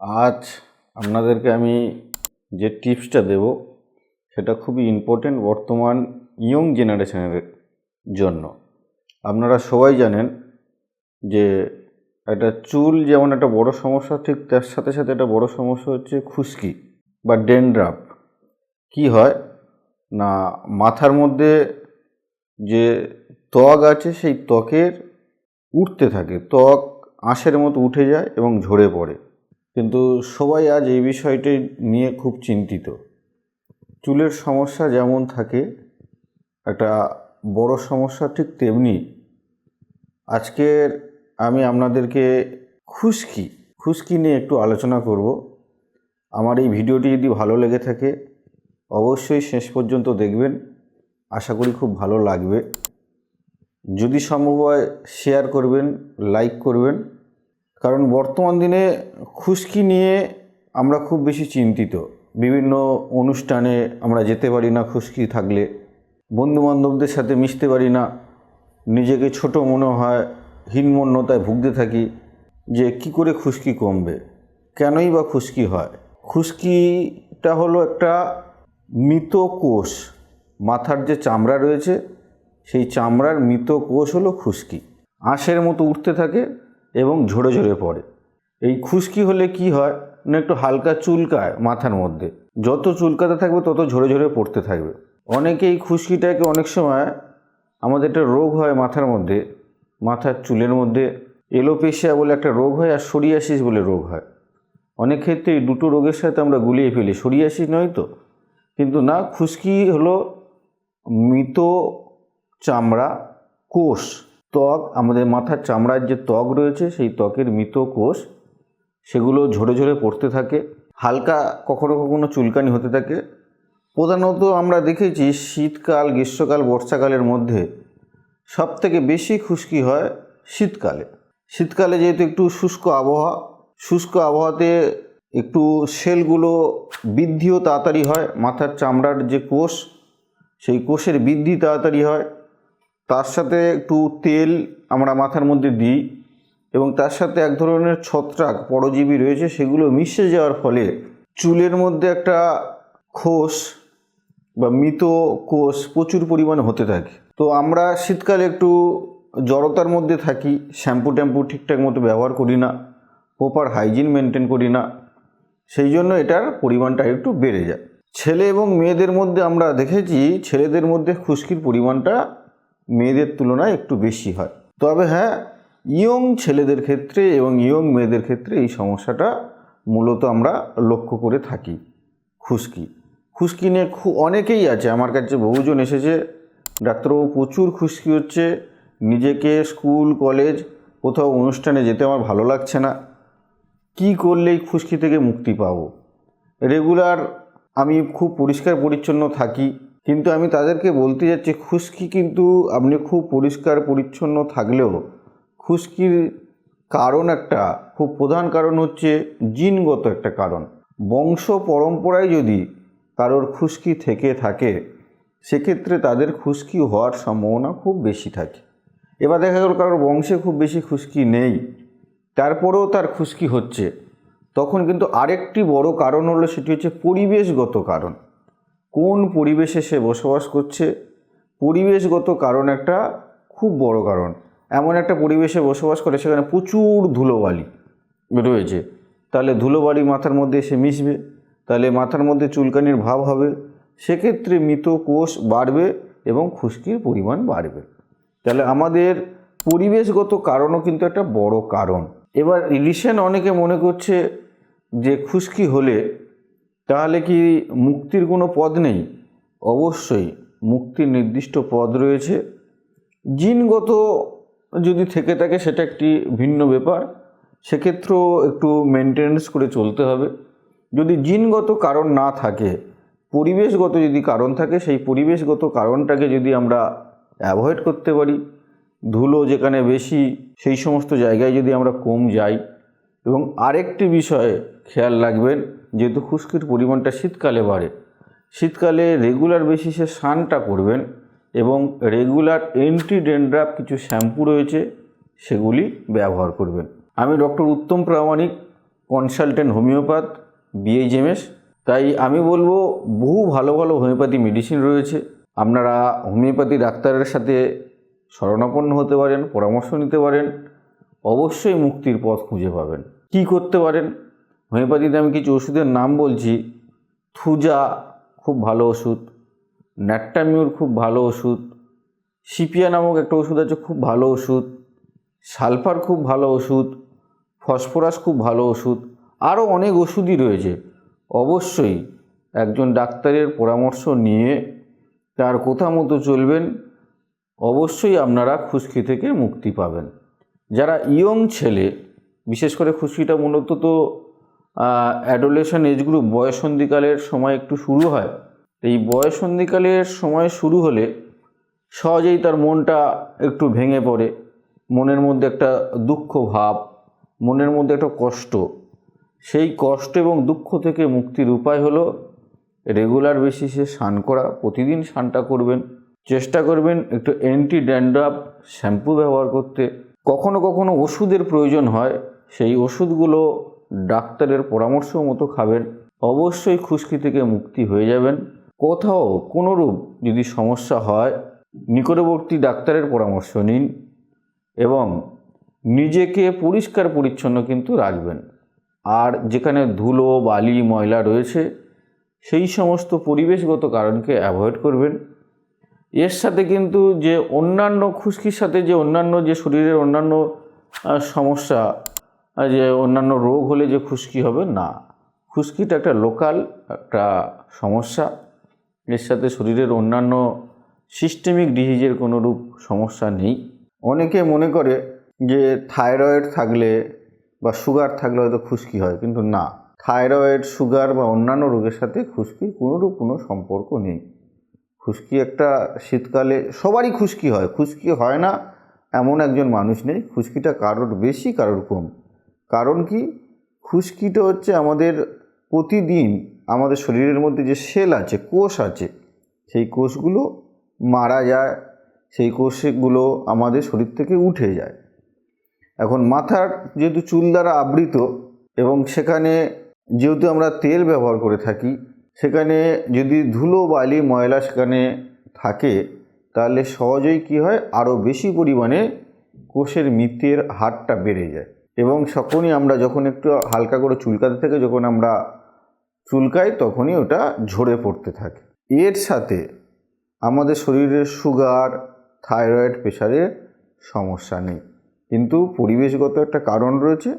আজ আপনাদেরকে আমি যে টিপসটা দেব, সেটা খুবই ইম্পর্টেন্ট বর্তমান ইয়ং জেনারেশনের জন্য। আপনারা সবাই জানেন যে একটা চুল যেমন একটা বড় সমস্যা, ঠিক তার সাথে সাথে একটা বড় সমস্যা হচ্ছে খুশকি বা ডেনড্রাফ। কি হয়? না, মাথার মধ্যে যে ত্বক আছে, সেই ত্বকের উঠতে থাকে। ত্বক আঁশের মতো উঠে যায় এবং ঝরে পড়ে। কিন্তু সবাই আজ এই বিষয়টি নিয়ে খুব চিন্তিত। চুলের সমস্যা যেমন থাকে, একটা বড় সমস্যা ঠিক তেমনি আজকের আমি আপনাদেরকে খুশকি খুশকি নিয়ে একটু আলোচনা করব। আমার এই ভিডিওটি যদি ভালো লেগে থাকে, অবশ্যই শেষ পর্যন্ত দেখবেন। আশা করি খুব ভালো লাগবে। যদি সম্ভব হয় শেয়ার করবেন লাইক করবেন। কারণ বর্তমান দিনে খুশকি নিয়ে আমরা খুব বেশি চিন্তিত। বিভিন্ন অনুষ্ঠানে আমরা যেতে পারি না খুশকি থাকলে। বন্ধুবান্ধবদের সাথে মিশতে পারি না। নিজেকে ছোট মনে হয়, হীনমন্যতায় ভুগতে থাকি যে কি করে খুশকি কমবে? কেনই বা খুশকি হয়? খুশকিটা হলো একটা মৃত কোষ। মাথার যে চামড়া রয়েছে, সেই চামড়ার মৃত কোষ হলো খুশকি। আঁশের মতো উঠতে থাকে এবং ঝরে ঝরে পড়ে। এই খুশকি হলে কি হয়? না, একটু হালকা চুলকায় মাথার মধ্যে। যত চুলকাতে থাকবে, তত ঝরে ঝরে পড়তে থাকবে। অনেকেই খুশকিটাকে অনেক সময় আমাদের একটা রোগ হয় মাথার মধ্যে, মাথার চুলের মধ্যে। এলোপেশিয়া বলে একটা রোগ হয় আর সোরিয়াসিস বলে রোগ হয়। অনেক ক্ষেত্রে এই দুটো রোগের সাথে আমরা গুলিয়ে ফেলি। সোরিয়াসিস নয় তো? কিন্তু না, খুশকি হলো মৃত চামড়া কোষ। ত্বক, আমাদের মাথার চামড়ার যে ত্বক রয়েছে, সেই ত্বকের মৃত কোষ সেগুলো ঝরে ঝরে পড়তে থাকে। হালকা কখনো কখনো চুলকানি হতে থাকে। প্রধানত আমরা দেখেছি শীতকাল, গ্রীষ্মকাল, বর্ষাকালের মধ্যে সব থেকে বেশি খুশকি হয় শীতকালে। শীতকালে যেহেতু একটু শুষ্ক আবহাওয়া, শুষ্ক আবহাওয়াতে একটু সেলগুলো বৃদ্ধিও তাড়াতাড়ি হয়, মাথার চামড়ার যে কোষ, সেই কোষের বৃদ্ধি তাড়াতাড়ি হয়। তার সাথে একটু তেল আমরা মাথার মধ্যে দিই এবং তার সাথে এক ধরনের ছত্রাক পরজীবী রয়েছে, সেগুলো মিশে যাওয়ার ফলে চুলের মধ্যে একটা খোস বা মৃত কোষ প্রচুর পরিমাণে হতে থাকে। তো আমরা শীতকালে একটু জড়তার মধ্যে থাকি, শ্যাম্পু ট্যাম্পু ঠিকঠাক মতো ব্যবহার করি না, প্রপার হাইজিন মেনটেন করি না, সেই জন্য এটার পরিমাণটা একটু বেড়ে যায়। ছেলে এবং মেয়েদের মধ্যে আমরা দেখেছি, ছেলেদের মধ্যে খুশকির পরিমাণটা মেয়েদের তুলনায় একটু বেশি হয়। তবে হ্যাঁ ইয়ং ছেলেদের ক্ষেত্রে এবং ইয়ং মেয়েদের ক্ষেত্রে এই সমস্যাটা মূলত আমরা লক্ষ্য করে থাকি। খুশকি। খুশকি নিয়ে অনেকেই আছে। আমার কাছে বহুজন এসেছে। ডাক্তারবাবু, প্রচুর খুশকি হচ্ছে। নিজেকে স্কুল, কলেজ কোথাও অনুষ্ঠানে যেতে আমার ভালো লাগছে না। কি করলে এই খুশকি থেকে মুক্তি পাবো? রেগুলার আমি খুব পরিষ্কার পরিচ্ছন্ন থাকি। কিন্তু আমি তাদেরকে বলতে যাচ্ছি, খুশকি কিন্তু আপনি খুব পরিষ্কার, পরিচ্ছন্ন থাকলেও খুশকির কারণ একটা, খুব প্রধান কারণ হচ্ছে জিনগত একটা কারণ। বংশ পরম্পরায় যদি কারোর খুশকি থেকে থাকে, সেক্ষেত্রে তাদের খুশকি হওয়ার সম্ভাবনা খুব বেশি থাকে। এবার দেখা গেল কারোর বংশে খুব বেশি খুশকি নেই, তারপরেও তার খুশকি হচ্ছে। তখন কিন্তু আরেকটি বড় কারণ হলো, সেটি হচ্ছে পরিবেশগত কারণ। কোন পরিবেশে সে বসবাস করছে? পরিবেশগত কারণ একটা খুব বড় কারণ। এমন একটা পরিবেশে বসবাস করে সেখানে প্রচুর ধুলোবালি রয়েছে। তাহলে ধুলোবালি মাথার মধ্যে এসে মিশবে, তাহলে মাথার মধ্যে চুলকানির ভাব হবে, সেক্ষেত্রে মৃত কোষ বাড়বে এবং খুশকির পরিমাণ বাড়বে। তাহলে আমাদের পরিবেশগত কারণও কিন্তু একটা বড় কারণ। এবার রিসেন্ট অনেকে মনে করছে যে খুশকি হলে তাহলে কি মুক্তির কোনো পদ নেই? অবশ্যই মুক্তির নির্দিষ্ট পদ রয়েছে। জিনগত যদি থেকে থাকে সেটা একটি ভিন্ন ব্যাপার। সেক্ষেত্রেও একটু মেনটেনেন্স করে চলতে হবে। যদি জিনগত কারণ না থাকে, পরিবেশগত যদি কারণ থাকে, সেই পরিবেশগত কারণটাকে যদি আমরা অ্যাভয়েড করতে পারি, ধুলো যেখানে বেশি, সেই সমস্ত জায়গায় যদি আমরা কম যাই এবং আরেকটি বিষয়ে খেয়াল রাখবেন, যেহেতু খুশকির পরিমাণটা শীতকালে বাড়ে, শীতকালে রেগুলার বেসিসে স্নানটা করবেন এবং রেগুলার এন্টি ডেন্ড্রাফ কিছু শ্যাম্পু রয়েছে, সেগুলি ব্যবহার করবেন। আমি doctor Uttam Pramanik consultant homeopath BHMS তাই আমি বলব বহু ভালো ভালো হোমিওপ্যাথি মেডিসিন রয়েছে। আপনারা হোমিওপ্যাথি ডাক্তারের সাথে শরণাপন্ন হতে পারেন, পরামর্শ নিতে পারেন। অবশ্যই মুক্তির পথ খুঁজে পাবেন। কি করতে পারেন? হোমিওপ্যাথিতে আমি কিছু ওষুধের নাম বলছি। থুজা খুব ভালো ওষুধ, ন্যাট্টামিউর খুব ভালো ওষুধ সিপিয়া নামক একটা ওষুধ আছে, খুব ভালো ওষুধ, সালফার খুব ভালো ওষুধ, ফসফরাস খুব ভালো ওষুধ, আরও অনেক ওষুধই রয়েছে। অবশ্যই একজন ডাক্তারের পরামর্শ নিয়ে তার কথা মতো চলবেন। অবশ্যই আপনারা খুশকি থেকে মুক্তি পাবেন। যারা ইয়ং ছেলে, বিশেষ করে খুশকিটা মূলত তো অ্যাডোলেশন এজ গ্রুপ বয়সন্ধিকালের সময় একটু শুরু হয়। এই বয়সন্ধিকালের সময় শুরু হলে সহজেই তার মনটা একটু ভেঙে পড়ে। মনের মধ্যে একটা দুঃখ ভাব, মনের মধ্যে একটা কষ্ট। সেই কষ্ট এবং দুঃখ থেকে মুক্তির উপায় হলো রেগুলার বেসিসে স্নান করা, প্রতিদিন স্নানটা করবেন। চেষ্টা করবেন একটু অ্যান্টি ড্যান্ড্রাফ শ্যাম্পু ব্যবহার করতে। কখনো কখনো ওষুধের প্রয়োজন হয়, সেই ওষুধগুলো ডাক্তারের পরামর্শ মতো খাবেন, অবশ্যই খুশকি থেকে মুক্তি হয়ে যাবেন। কোথাও কোনোরূপ যদি সমস্যা হয়, নিকটবর্তী ডাক্তারের পরামর্শ নিন এবং নিজেকে পরিষ্কার পরিচ্ছন্ন কিন্তু রাখবেন। আর যেখানে ধুলো, বালি, ময়লা রয়েছে, সেই সমস্ত পরিবেশগত কারণকে অ্যাভয়েড করবেন। এর সাথে কিন্তু যে অন্যান্য খুশকির সাথে যে অন্যান্য যে শরীরের অন্যান্য সমস্যা যে অন্যান্য রোগ হলে যে খুশকি হবে, না। খুশকিটা একটা লোকাল একটা সমস্যা। এর সাথে শরীরের অন্যান্য সিস্টেমিক ডিজিজের কোনো রূপ সমস্যা নেই। অনেকে মনে করে যে থাইরয়েড থাকলে বা সুগার থাকলে হয়তো খুশকি হয়, কিন্তু না। থাইরয়েড, সুগার বা অন্যান্য রোগের সাথে খুশকির কোনোরূপ কোনো সম্পর্ক নেই। খুশকি একটা শীতকালে সবারই খুশকি হয়। খুশকি হয় না এমন একজন মানুষ নেই। খুশকিটা কারোর বেশি, কারোর কম। কারণ কি? খুশকিটা হচ্ছে আমাদের প্রতিদিন আমাদের শরীরের মধ্যে যে সেল আছে, কোষ আছে, সেই কোষগুলো মারা যায়। সেই কোষগুলো আমাদের শরীর থেকে উঠে যায়। এখন মাথার যেহেতু চুল দ্বারা আবৃত এবং সেখানে যেহেতু আমরা তেল ব্যবহার করে থাকি সেখানে যদি ধুলো বালি ময়লা সেখানে থাকে, তাহলে সহজেই কী হয়? আরও বেশি পরিমাণে কোষের মৃত্যুর হারটা বেড়ে যায়। এবং তখনই আমরা যখন একটু হালকা করে চুলকাতে থেকে, যখন আমরা চুলকাই, তখনই ওটা ঝরে পড়তে থাকে। এর সাথে আমাদের শরীরের সুগার, থাইরয়েড প্রেশারের সমস্যা নেই। কিন্তু পরিবেশগত একটা কারণ রয়েছে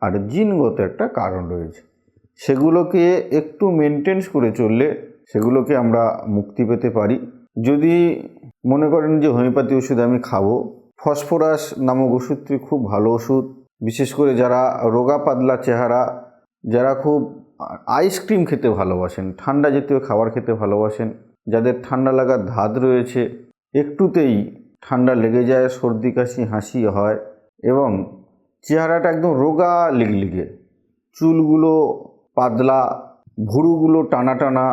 আর জিনগত একটা কারণ রয়েছে। সেগুলোকে একটু মেনটেন্স করে চললে সেগুলোকে আমরা মুক্তি পেতে পারি। যদি মনে করেন যে হোমিওপ্যাথি ওষুধ আমি খাব, ফসফরাস নামক ওষুধটি খুব ভালো ওষুধ। বিশেষ করে যারা রোগা পাতলা চেহারা, যারা খুব আইসক্রিম খেতে ভালোবাসেন, ঠান্ডা জাতীয় খাবার খেতে ভালোবাসেন, যাদের ঠান্ডা লাগার ধাত রয়েছে, একটুতেই ঠান্ডা লেগে যায়, সর্দি, কাশি, হাসি হয় এবং চেহারাটা একদম রোগা লিগলিগে চুলগুলো পাতলা ভুরুগুলো টানা টানা,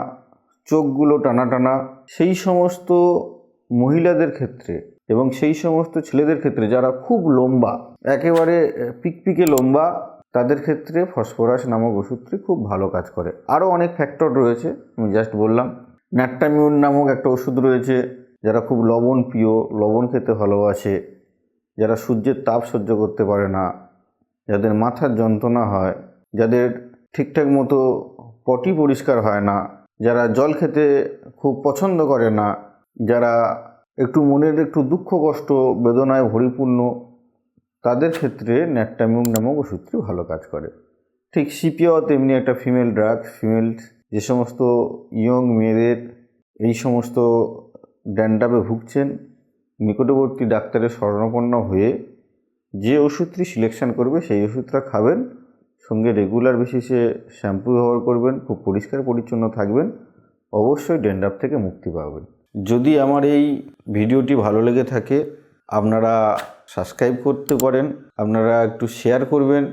চোখগুলো টানা টানা, সেই সমস্ত মহিলাদের ক্ষেত্রে এবং সেই সমস্ত ছেলেদের ক্ষেত্রে যারা খুব লম্বা, একেবারে পিকপিকে লম্বা, তাদের ক্ষেত্রে ফসফরাস নামক ওষুধটি খুব ভালো কাজ করে। আরও অনেক ফ্যাক্টর রয়েছে, আমি জাস্ট বললাম। ন্যাট্টামিউন নামক একটা ওষুধ রয়েছে, যারা খুব লবণ প্রিয় লবণ খেতে ভালোবাসে, যারা সূর্যের তাপ সহ্য করতে পারে না, যাদের মাথার যন্ত্রণা হয়, যাদের ঠিকঠাক মতো পটি পরিষ্কার হয় না, যারা জল খেতে খুব পছন্দ করে না, যারা একটু মনের একটু দুঃখ, কষ্ট, বেদনায় পরিপূর্ণ তাদের ক্ষেত্রে ন্যাট্টামিউম নামক ওষুধটি ভালো কাজ করে। ঠিক সিপিয়াও তেমনি একটা ফিমেল ড্রাগ, ফিমেল যে সমস্ত ইয়ং মেয়েদের এই সমস্ত ড্যান্ডাপে ভুগছেন, নিকটবর্তী ডাক্তারের শরণাপন্ন হয়ে যে ওষুধটি সিলেকশন করবে সেই ওষুধটা খাবেন। সঙ্গে রেগুলার বেসিসে শ্যাম্পু ব্যবহার করবেন, খুব পরিষ্কার পরিচ্ছন্ন থাকবেন, অবশ্যই ড্যান্ড্রাফ থেকে মুক্তি পাবেন। যদি আমার এই ভিডিওটি ভালো লেগে থাকে, আপনারা সাবস্ক্রাইব করতে পারেন, আপনারা একটু শেয়ার করবেন